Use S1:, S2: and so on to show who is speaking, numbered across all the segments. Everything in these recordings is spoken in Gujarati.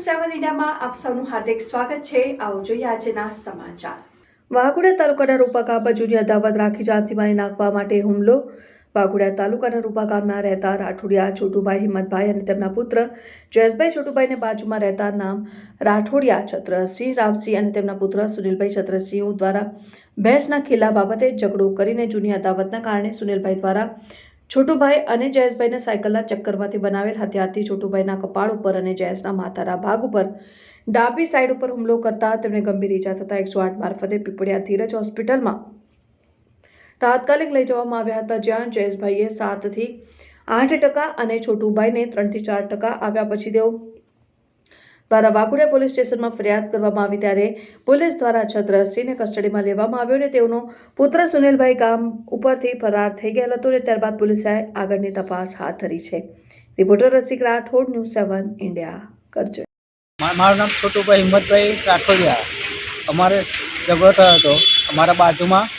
S1: સેવન ઇન્ડિયામાં આપ સૌનું હાર્દિક સ્વાગત છે. આવો જોઈએ આજના સમાચાર. વાઘોડિયા તાલુકાના રૂપા ગામ જૂની અદાવત રાખી જાનથી મારી નાખવા માટે હુમલો. વાઘોડિયા તાલુકાના રૂપા ગામના રહેતા રાઠોડિયા છોટુભાઈ હિંમતભાઈ અને તેમના પુત્ર જયેશભાઈ છોટુભાઈને બાજુમાં રહેતા નામ રાઠોડિયા છત્રસિંહ રામસિંહ અને તેમના પુત્ર સુનિલભાઈ છત્રસિંહ દ્વારા ભેંસના ખીલા બાબતે ઝઘડો કરીને જૂની અદાવતના કારણે સુનિલભાઈ દ્વારા છોટુભાઈ અને જયેશભાઈને સાયકલના ચક્કરમાંથી બનાવેલ હથિયારથી છોટુભાઈના કપાળ ઉપર અને જયેશના માથાના ભાગ ઉપર ડાબી સાઈડ ઉપર હુમલો કરતા તેમને ગંભીર ઈજા થતા એકસો આઠ મારફતે પીપળિયા ધીરજ હોસ્પિટલમાં તાત્કાલિક લઈ જવામાં આવ્યા હતા, જ્યાં જયેશભાઈએ સાતથી આઠ ટકા અને છોટુભાઈને ત્રણથી ચાર ટકા આવ્યા પછી તેઓ દ્વારા વાઘોડિયા પોલીસ સ્ટેશનમાં ફરિયાદ કરવામાં આવી ત્યારે પોલીસ દ્વારા છત્રસિંહને કસ્ટડીમાં લેવામાં આવ્યો અને તેઓનો પુત્ર સુનિલભાઈ ગામ ઉપરથી ફરાર થઈ ગયેલ હતો અને ત્યારબાદ પોલીસે આગળની તપાસ હાથ ધરી છે. Reporter Rasik Rathod, news seven, India
S2: કરજો મારું નામ છોટુભાઈ હિંમતભાઈ રાઠોડિયા. અમારે ઝઘડો થયો હતો અમારા બાજુમાં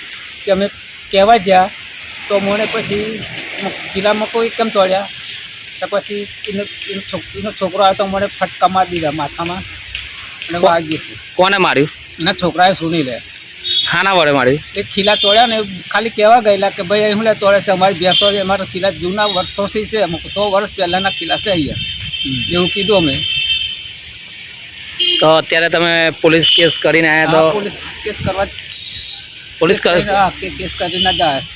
S2: કે અમે કહેવા ગયા તો મને પછી કિલ્લામાં કોઈ કેમ ચોડ્યા? તો પછી એનો એનો છોક- એનો છોકરો આવ્યો તો મને ફટકા મારી દીધા માથામાં અને વાગ્યું છે.
S3: કોને માર્યું?
S2: એના છોકરાએ સુની લે.
S3: હાના વડે માર્યું?
S2: એ ખીલા તોડ્યા ને ખાલી કહેવા ગયેલા કે ભાઈ અહીં લે તોડે છે અમારી ભેંસો છે અમારા ખીલા જૂના વર્ષોથી છે અમુક સો વર્ષ પહેલાંના ખીલા છે અહીંયા. એવું કીધું અમે.
S3: તો અત્યારે તમે પોલીસ કેસ કરીને આવ્યા
S2: હા,
S3: તો
S2: પોલીસ કેસ કરવા
S3: પોલીસ
S2: કેસ કરીને- હા, કે- કેસ કરીને જાય છે.